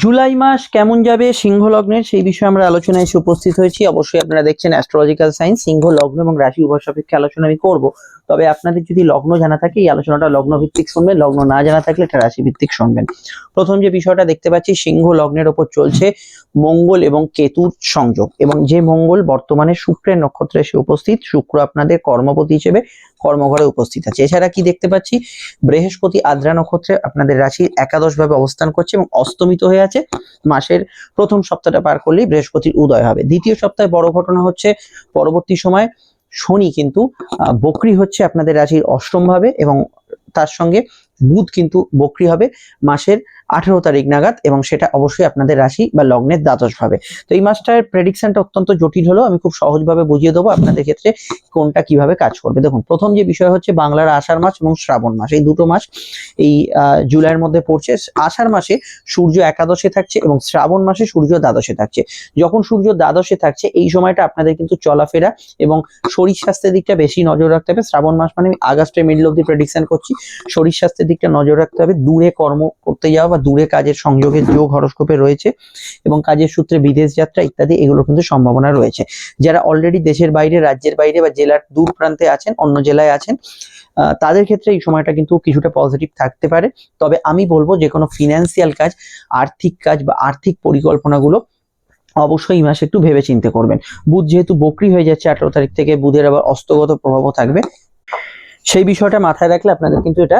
জুলাই মাস কেমন যাবে সিংহ লগ্নের? সেই বিষয়ে আমরা আলোচনায় এসে উপস্থিত হয়েছি। অবশ্যই আপনারা দেখছেন অ্যাস্ট্রোলজিক্যাল সায়েন্স সিংহ লগ্ন এবং রাশি উভয় সাপেক্ষে আলোচনা আমি করব। তবে আপনাদের যদি লগ্ন জানা থাকে, এই আলোচনাটা লগ্ন ভিত্তিক শুনবেন, লগ্ন না জানা থাকলে এটা রাশি ভিত্তিক শুনবেন। প্রথম যে বিষয়টা দেখতে পাচ্ছি, সিংহ লগ্নের ওপর চলছে মঙ্গল এবং কেতুর সংযোগ। এবং যে মঙ্গল বর্তমানে শুক্রের নক্ষত্রে এসে উপস্থিত, শুক্র আপনাদের কর্মপতি হিসেবে কর্মঘরে উপস্থিত আছে। এছাড়া কি দেখতে পাচ্ছি? বৃহস্পতি আদ্রা নক্ষত্রে আপনাদের রাশির একাদশ ভাবে অবস্থান করছে এবং অস্তমিত হয়ে আছে। মাসের প্রথম সপ্তাহটা পার করলেই বৃহস্পতির উদয় হবে। দ্বিতীয় সপ্তাহে বড় ঘটনা হচ্ছে, পরবর্তী সময় শনি কিন্তু বকরি হচ্ছে আপনাদের রাশির অষ্টম ভাবে এবং তার সঙ্গে বুধ কিন্তু বক্রি হবে। মাসের আঠেরো তারিখ নাগাদ এবং সেটা অবশ্যই আপনাদের রাশি বা লগ্নের দ্বাদশ ভাবে তো এই মাসটার প্রেডিকশনটা অত্যন্ত জটিল হলো, আমি খুব সহজভাবে বুঝিয়ে দেবো আপনাদের ক্ষেত্রে কোনটা কীভাবে কাজ করবে। দেখুন, প্রথম যে বিষয় হচ্ছে বাংলার আষাঢ় মাস এবং শ্রাবণ মাস। এই দুটো মাস এই জুলাইয়ের মধ্যে পড়ছে। আষাঢ় মাসে সূর্য একাদশে থাকছে এবং শ্রাবণ মাসে সূর্য দ্বাদশে থাকছে। যখন সূর্য দ্বাদশে থাকছে, এই সময়টা আপনাদের কিন্তু চলাফেরা এবং শরীর স্বাস্থ্যের দিকটা বেশি নজর রাখতে হবে। শ্রাবণ মাস মানে আমি আগস্টের মিডল অব্দি প্রেডিকশন করছি। শরীর স্বাস্থ্যের দিকটা নজর রাখতে হবে। দূরে কর্ম করতে যাওয়া বা দূরে কাজের সংযোগের যোগ হরস্কোপে রয়েছে এবং কাজের সূত্রে বিদেশ যাত্রা ইত্যাদি, এগুলো কিন্তু সম্ভাবনা রয়েছে। যারা অলরেডি দেশের বাইরে, রাজ্যের বাইরে বা জেলার দূর প্রান্তে আছেন, অন্য জেলায় আছেন তাদের ক্ষেত্রে এই সময়টা কিন্তু কিছুটা পজিটিভ থাকতে পারে। তবে আমি বলব যে কোনো ফিনান্সিয়াল কাজ, আর্থিক কাজ বা আর্থিক পরিকল্পনাগুলো অবশ্যই এই মাসে একটু ভেবে চিন্তে করবেন। বুধ যেহেতু বকরি হয়ে যাচ্ছে আঠারো তারিখ থেকে, বুধের আবার অস্তগত প্রভাবও থাকবে। সেই বিষয়টা মাথায় রাখলে আপনাদের কিন্তু এটা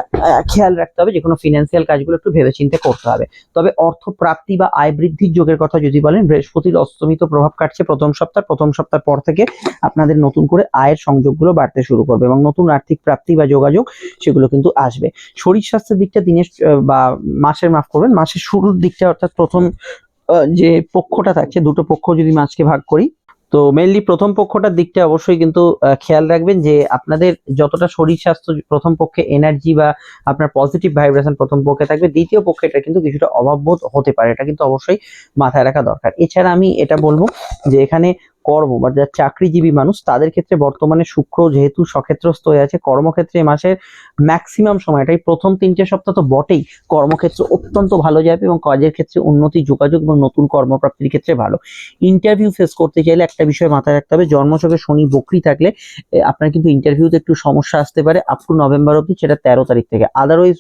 খেয়াল রাখতে হবে যে কোনো ফিনান্সিয়াল কাজগুলো একটু ভেবে চিন্তে করতে হবে। তবে অর্থ প্রাপ্তি বা আয় বৃদ্ধির যোগের কথা যদি বলেন, বৃহস্পতির অস্তমিত প্রভাব কাটছে প্রথম সপ্তাহ প্রথম সপ্তাহ পর থেকে আপনাদের নতুন করে আয়ের সংযোগগুলো বাড়তে শুরু করবে এবং নতুন আর্থিক প্রাপ্তি বা যোগাযোগ সেগুলো কিন্তু আসবে। শরীর স্বাস্থ্যের দিকটা দিনের বা মাসের মাফ করবেন, মাসের শুরুর দিকটা অর্থাৎ প্রথম যে পক্ষটা থাকছে, দুটো পক্ষ যদি মাসকে ভাগ করি তো মেনলি প্রথম পক্ষটার দিকটা অবশ্যই কিন্তু খেয়াল রাখবেন যে আপনাদের যতটা শরীর স্বাস্থ্য প্রথম পক্ষে এনার্জি বা আপনার পজিটিভ ভাইব্রেশন প্রথম পক্ষে থাকবে, দ্বিতীয় পক্ষে এটা কিন্তু কিছুটা অভাববোধ হতে পারে, এটা কিন্তু অবশ্যই মাথায় রাখা দরকার। এছাড়া আমি এটা বলব যে এখানে কর্ম, বা যারা চাকরিজীবী মানুষ, তাদের ক্ষেত্রে বর্তমানে শুক্র যেহেতু সক্ষেত্রস্থ হয়ে আছে, কর্মক্ষেত্রে মাসের ম্যাক্সিমাম সময়টাই, প্রথম তিনটে সপ্তাহ তো বটেই, কর্মক্ষেত্র অত্যন্ত ভালো যাবে এবং কাজের ক্ষেত্রে উন্নতি, যোগাযোগ এবং নতুন কর্মপ্রাপ্তির ক্ষেত্রে ভালো। ইন্টারভিউ ফেস করতে চাইলে একটা বিষয় মাথায় রাখতে হবে, জন্মছকে শনি বকরি থাকলে আপনার কিন্তু ইন্টারভিউতে একটু সমস্যা আসতে পারে আপ টু নভেম্বর অব্দি সেটা তেরো তারিখ থেকে। আদারওয়াইজ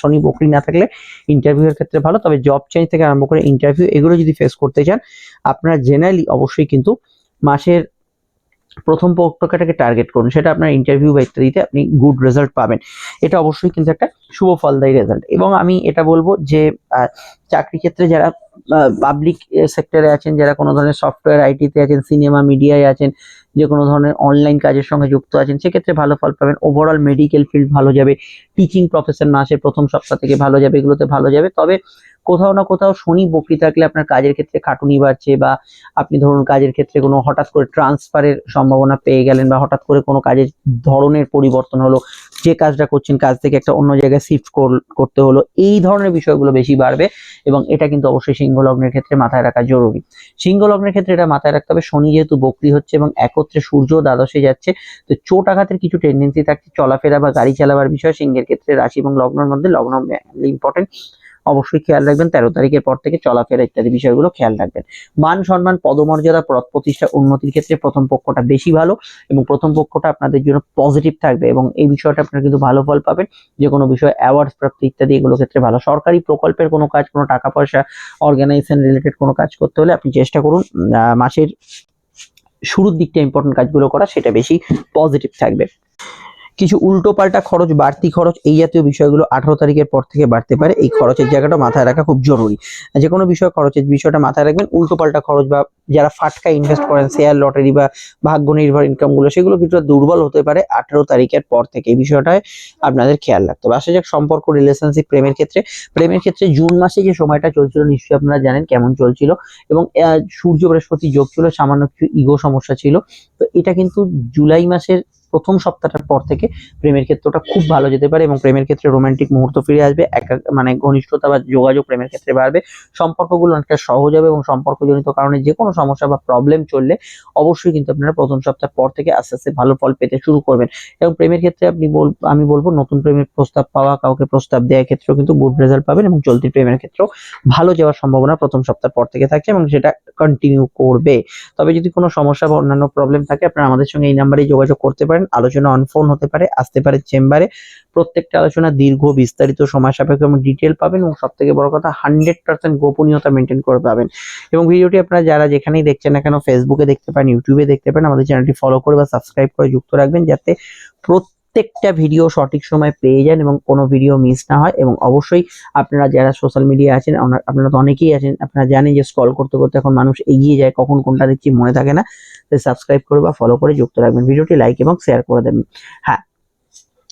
শনি বকরি না থাকলে ইন্টারভিউ এর ক্ষেত্রে ভালো, তবে জব চেঞ্জ থেকে আরম্ভ করে ইন্টারভিউ এগুলো যদি ফেস করতে চান, আপনারা জেনারেলি অবশ্যই কিন্তু মাসের প্রথম পক্ষটাকে টার্গেট করুন। সেটা আপনার ইন্টারভিউ বা ইত্যাদিতে আপনি গুড রেজাল্ট পাবেন। এটা অবশ্যই কিন্তু একটা শুভ ফলদায়ী রেজাল্ট এবং আমি এটা বলব যে চাকরি ক্ষেত্রে যারা পাবলিক সেক্টরে আছেন, যারা কোনো ধরনের সফটওয়্যার আইটিতে আছেন সিনেমা মিডিয়ায় আছেন, যে কোনো ধরনের অনলাইন কাজের সঙ্গে যুক্ত আছেন, সেক্ষেত্রে ভালো ফল পাবেন। ওভারঅল মেডিকেল ফিল্ড ভালো যাবে। টিচিং প্রফেশন মাসের প্রথম সপ্তাহ থেকে ভালো যাবে, এগুলোতে ভালো যাবে। তবে কোথাও না কোথাও শনি বকরি থাকলে আপনার কাজের ক্ষেত্রে খাটুনি বাড়ছে বা আপনি ধরুন কাজের ক্ষেত্রে কোনো হঠাৎ করে ট্রান্সফারের সম্ভাবনা পেয়ে গেলেন বা হঠাৎ করে কোনো কাজের ধরনের পরিবর্তন হলো, যে কাজটা করছেন কাজ থেকে একটা অন্য জায়গায় শিফট করতে হলো, এই ধরনের বিষয়গুলো বেশি বাড়বে এবং এটা কিন্তু অবশ্যই সিংহ লগ্নের ক্ষেত্রে মাথায় রাখা জরুরি। সিংহ লগ্নের ক্ষেত্রে এটা মাথায় রাখতে হবে, শনি যেহেতু বকরি হচ্ছে এবং একত্রে সূর্য দ্বাদশে যাচ্ছে, তো চোট আঘাতের কিছু টেন্ডেন্সি থাকছে, চলাফেরা বা গাড়ি চালাবার বিষয় সিংহের ক্ষেত্রে রাশি এবং লগ্নের মধ্যে লগ্ন ইম্পর্টেন্ট অবশ্যই খেয়াল রাখবেন, তেরো তারিখের পর থেকে চলাফেরা ইত্যাদি বিষয়গুলো খেয়াল রাখবেন। মান সম্মান, পদমর্যাদা পদ প্রতিষ্ঠা উন্নতির ক্ষেত্রে প্রথম পক্ষটা বেশি ভালো এবং প্রথম পক্ষটা আপনাদের জন্য পজিটিভ থাকবে এবং এই বিষয়টা আপনারা কিন্তু ভালো ফল পাবেন। যে কোনো বিষয়ে অ্যাওয়ার্ডস প্রাপ্তি ইত্যাদি এগুলো ক্ষেত্রে ভালো। সরকারি প্রকল্পের কোনো কাজ, কোনো টাকা পয়সা অর্গানাইজেশন রিলেটেড কোনো কাজ করতে হলে আপনি চেষ্টা করুন মাসের শুরুর দিকটা ইম্পর্টেন্ট কাজগুলো করা, সেটা বেশি পজিটিভ থাকবে। কিছু উল্টো পাল্টা খরচ, বাড়তি খরচ এই জাতীয় বিষয়গুলো আঠারো তারিখের পর থেকে বাড়তে পারে। এই খরচের জায়গাটা মাথায় রাখা খুব জরুরি। যে কোনো বিষয় খরচের বিষয়টা মাথায় রাখবেন। উল্টো পাল্টা খরচ বা যারা ফাটকা ইনভেস্ট করেন শেয়ার লটারি বা ভাগ্য নির্ভর ইনকামগুলো, সেগুলো কিছুটা দুর্বল হতে পারে আঠারো তারিখের পর থেকে। এই বিষয়টায় আপনাদের খেয়াল রাখতে হবে। আসা যাক সম্পর্ক রিলেশনশিপ প্রেমের ক্ষেত্রে। প্রেমের ক্ষেত্রে জুন মাসে যে সময়টা চলছিল, নিশ্চয়ই আপনারা জানেন কেমন চলছিল। এবং সূর্য বৃহস্পতি যোগ ছিল, সামান্য কিছু ইগো সমস্যা ছিল। তো এটা কিন্তু জুলাই মাসের প্রথম সপ্তাহটার পর থেকে প্রেমের ক্ষেত্রটা খুব ভালো যেতে পারে এবং প্রেমের ক্ষেত্রে রোমান্টিক মুহূর্ত ফিরে আসবে, একা- মানে ঘনিষ্ঠতা বা যোগাযোগ প্রেমের ক্ষেত্রে বাড়বে, সম্পর্কগুলো অনেকটা সহজ হবে এবং সম্পর্কজনিত কারণে যে কোনো সমস্যা বা প্রবলেম চললে অবশ্যই কিন্তু আপনারা প্রথম সপ্তাহ পর থেকে আস্তে আস্তে ভালো ফল পেতে শুরু করবেন। এবং প্রেমের ক্ষেত্রে আপনি বল, আমি বলব নতুন প্রেমের প্রস্তাব পাওয়া, কাউকে প্রস্তাব দেওয়ার ক্ষেত্রেও কিন্তু গুড রেজাল্ট পাবেন এবং চলতি প্রেমের ক্ষেত্রেও ভালো যাওয়ার সম্ভাবনা প্রথম সপ্তাহ পর থেকে থাকছে এবং সেটা কন্টিনিউ করবে। তবে যদি কোনো সমস্যা বা অন্যান্য প্রবলেম থাকে, আপনারা আমাদের সঙ্গে এই নাম্বারে যোগাযোগ করতে পারেন। আলোচনা অন ফোন হতে পারে, আসতে পারে চেম্বারে। প্রত্যেকটা আলোচনা দীর্ঘ, বিস্তারিত, সময় সাপেক্ষে এবং ডিটেল পাবেন এবং সব থেকে বড় কথা হান্ড্রেড পার্সেন্ট গোপনীয়তা মেনটেন করে পাবেন। এবং ভিডিওটি আপনারা যারা যেখানেই দেখছেন না কেন ফেসবুকে দেখতে পান ইউটিউবে দেখতে পান আমাদের চ্যানেলটি ফলো করে বা সাবস্ক্রাইব করে যুক্ত রাখবেন, যাতে প্রত্যেকটা ভিডিও সঠিক সময় পেয়ে যান এবং কোনো ভিডিও মিস না হয় এবং অবশ্যই আপনারা যারা সোশ্যাল মিডিয়া আছেন, আপনারা- তো অনেকেই আছেন, আপনারা জানেন যে স্ক্রল করতে করতে এখন মানুষ এগিয়ে যায়, কখন কোনটা দেখছি মনে থাকে না। সাবস্ক্রাইব করে বা ফলো করে যুক্ত রাখবেন। ভিডিওটি লাইক এবং শেয়ার করে দেবেন। হ্যাঁ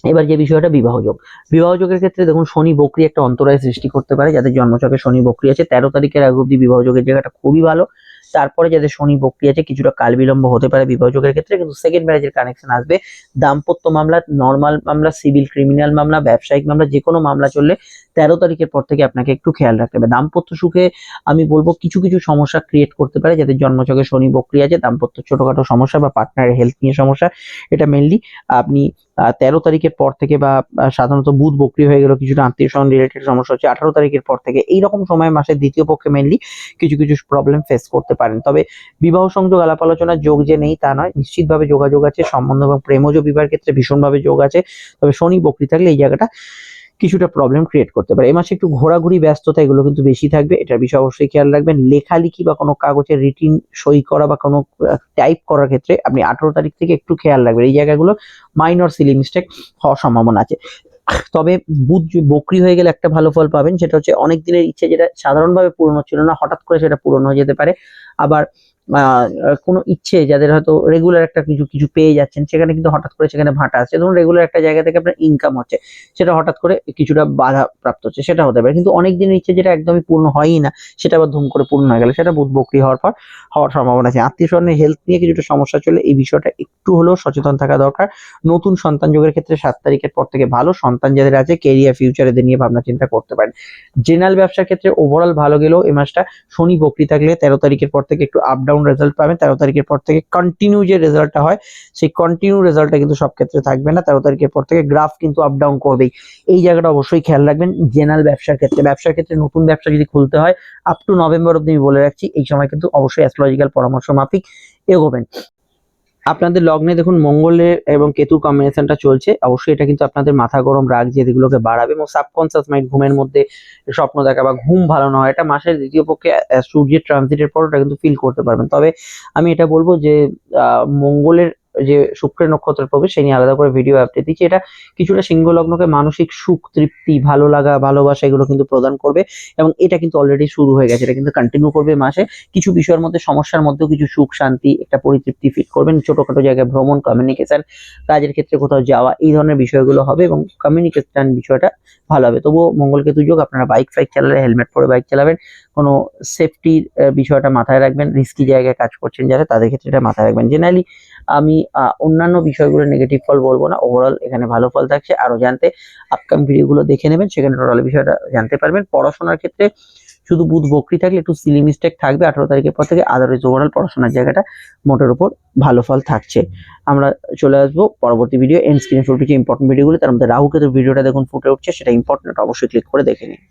এবার যে বিষয়টা বিবাহযোগ বিবাহযোগের ক্ষেত্রে দেখুন, শনি বকরি একটা অন্তরায় সৃষ্টি করতে পারে, যাদের জন্মচকে শনি বকরি আছে, তেরো তারিখের আগে অব্দি বিবাহযোগের জায়গাটা খুবই ভালো। তারপরে যাদের শনি বক্রিয়া আছে, কিছুটা কাল বিলম্ব হতে পারে বিবাহযোগের ক্ষেত্রে, কিন্তু সেকেন্ড ম্যারেজের কানেকশন আসবে। দাম্পত্য মামলা নর্মাল মামলা সিভিল ক্রিমিনাল মামলা, ব্যবসায়িক মামলা যে কোনো মামলা চললে তেরো তারিখের পর থেকে আপনাকে একটু খেয়াল রাখতে হবে। দাম্পত্য সুখে আমি বলব কিছু কিছু সমস্যা ক্রিয়েট করতে পারে, যাদের জন্মচকে শনি বকরি আছে, দাম্পত্য ছোটখাটো সমস্যা বা পার্টনারের হেলথ নিয়ে সমস্যা, এটা মেনলি আপনি তেরো তারিখের পর থেকে বা সাধারণত বুধ বকরি হয়ে গেল, কিছুটা আত্মীয় স্বজন রিলেটেড সমস্যা হচ্ছে, আঠারো তারিখের পর থেকে এইরকম সময় মাসের দ্বিতীয় পক্ষে মেনলি কিছু কিছু প্রবলেম ফেস করতে পারেন। তবে বিবাহ সংযোগ, আলাপ আলোচনার যোগ যে নেই তা নয়, নিশ্চিতভাবে যোগাযোগ আছে, সম্বন্ধ এবং প্রেমজ বিবাহের ক্ষেত্রে ভীষণভাবে যোগ আছে। তবে শনি বক্রি থাকলে এই জায়গাটা কিছুটা প্রবলেম ক্রিয়েট করতে পারে। এ মাসে একটু ঘোরাঘুরি, ব্যস্ততা, এগুলো কিন্তু বেশি থাকবে। এটার বিষয়ে অবশ্যই খেয়াল রাখবেন। লেখালেখি বা কোনো কাগজের রিটিন সই করা বা কোনো টাইপ করার ক্ষেত্রে আপনি আঠারো তারিখ থেকে একটু খেয়াল রাখবেন। এই জায়গাগুলো মাইনর সিলি মিস্টেক হওয়ার সম্ভাবনা আছে। তবে বুধ বকরি হয়ে গেলে একটা ভালো ফল পাবেন। সেটা হচ্ছে অনেক দিনের ইচ্ছে যেটা সাধারণভাবে পূরণ হচ্ছিল না, হঠাৎ করে সেটা পূরণ হয়ে যেতে পারে। আবার কোনো ইচ্ছে যাদের হয়তো রেগুলার একটা কিছু কিছু পেয়ে যাচ্ছেন, সেখানে কিন্তু হঠাৎ করে সেখানে ভাটা আসছে। ধরুন রেগুলার একটা জায়গা থেকে আপনার ইনকাম হচ্ছে, সেটা হঠাৎ করে কিছুটা বাধা প্রাপ্ত হচ্ছে, সেটা হতে পারে। কিন্তু অনেক দিনের ইচ্ছে যেটা একদমই পূর্ণ হয়ই না, সেটা আবার ধুম করে পূর্ণ হয়ে গেলে, সেটা বুধ বকরি হওয়ার পর, হওয়ার সম্ভাবনা আছে। আত্মীয় স্বজনের হেলথ নিয়ে কিছুটা সমস্যা চলে, এই বিষয়টা একটু হলেও সচেতন থাকা দরকার। নতুন সন্তান যোগের ক্ষেত্রে সাত তারিখের পর থেকে ভালো সন্তান যাদের আছে কেরিয়ার ফিউচার এদের নিয়ে ভাবনা চিন্তা করতে পারেন। জেনারেল ব্যবসার ক্ষেত্রে ওভারঅল ভালো গেলেও এই মাসটা শনি বকরি থাকলে তেরো তারিখের পর থেকে একটু আপ ডাউন রেজাল্ট পাবেন, তেরো তারিখের পর থেকে কন্টিনিউ যে রেজাল্টটা হয়, সেই কন্টিনিউ রেজাল্টটা কিন্তু সব ক্ষেত্রে থাকবে না। তেরো তারিখের পর থেকে গ্রাফ কিন্তু আপ ডাউন করবেই। এই জায়গাটা অবশ্যই খেয়াল রাখবেন জেনারেল ব্যবসার ক্ষেত্রে। ব্যবসার ক্ষেত্রে নতুন ব্যবসা যদি খুলতে হয় আপ টু নভেম্বর অব্দি আমি বলে রাখছি, এই সময় কিন্তু অবশ্যই অ্যাস্ট্রোলজিক্যাল পরামর্শ মাফিক এগোবেন। আপনাদের লগ্নে দেখুন মঙ্গলের এবং কেতুর কম্বিনেশনটা চলছে। অবশ্যই এটা কিন্তু আপনাদের মাথা গরম রাগ যেগুলোকে বাড়াবে এবং সাবকনসিয়াস মাইন্ড ঘুমের মধ্যে স্বপ্ন দেখা বা ঘুম ভালো না হয়, এটা মাসের দ্বিতীয় পক্ষে সূর্যের ট্রানজিটের পর ওটা কিন্তু ফিল করতে পারবেন। তবে আমি এটা বলব যে মঙ্গলের যে শুক্রের নক্ষত্রের প্রবেশ, সেই নিয়ে আলাদা করে ভিডিও আপডেট দিচ্ছি। এটা কিছুটা সিংহ লগ্নকে মানসিক সুখ, তৃপ্তি, ভালো লাগা, ভালোবাসা এগুলো কিন্তু প্রদান করবে এবং এটা কিন্তু অলরেডি শুরু হয়ে গেছে। এটা কিন্তু কন্টিনিউ করবে মাসে। কিছু বিষয়ের মধ্যে, সমস্যার মধ্যেও কিছু সুখ, শান্তি, একটা পরিতৃপ্তি ফিট করবেন। ছোটখাটো জায়গায় ভ্রমণ কমিউনিকেশন কাজের ক্ষেত্রে কোথাও যাওয়া, এই ধরনের বিষয়গুলো হবে এবং কমিউনিকেশন বিষয়টা ভালো হবে। তবুও মঙ্গলকেতু যোগ আপনারা বাইক ফাইক চালালে হেলমেট পরে বাইক চালাবেন। কোনো সেফটির বিষয়টা মাথায় রাখবেন রিস্কি জায়গায় কাজ করছেন যারা, তাদের ক্ষেত্রে এটা মাথায় রাখবেন। জেনারেলি আমি অন্যান্য বিষয়গুলো নেগেটিভ ফল বলব না ওভারঅল এখানে ভালো ফল থাকছে। আরও জানতে আপকামিং ভিডিওগুলো দেখে নেবেন, সেখানে টোটাল বিষয়টা জানতে পারবেন। পড়াশোনার ক্ষেত্রে শুধু বুধ বকরি থাকলে একটু সিলি মিস্টেক থাকবে, আঠারো তারিখের পর থেকে আদারওয়াইজ ওভারঅল পড়াশোনার জায়গাটা মোটের উপর ভালো ফল থাকছে। আমরা চলে আসব পরবর্তী ভিডিও এন্ড স্ক্রিনে কিছু ইম্পর্টেন্ট ভিডিওগুলো তার মধ্যে রাহু কেতুর ভিডিওটা দেখুন ফুটে উঠছে, সেটা ইম্পর্টেন্ট অবশ্যই ক্লিক করে দেখে নিন।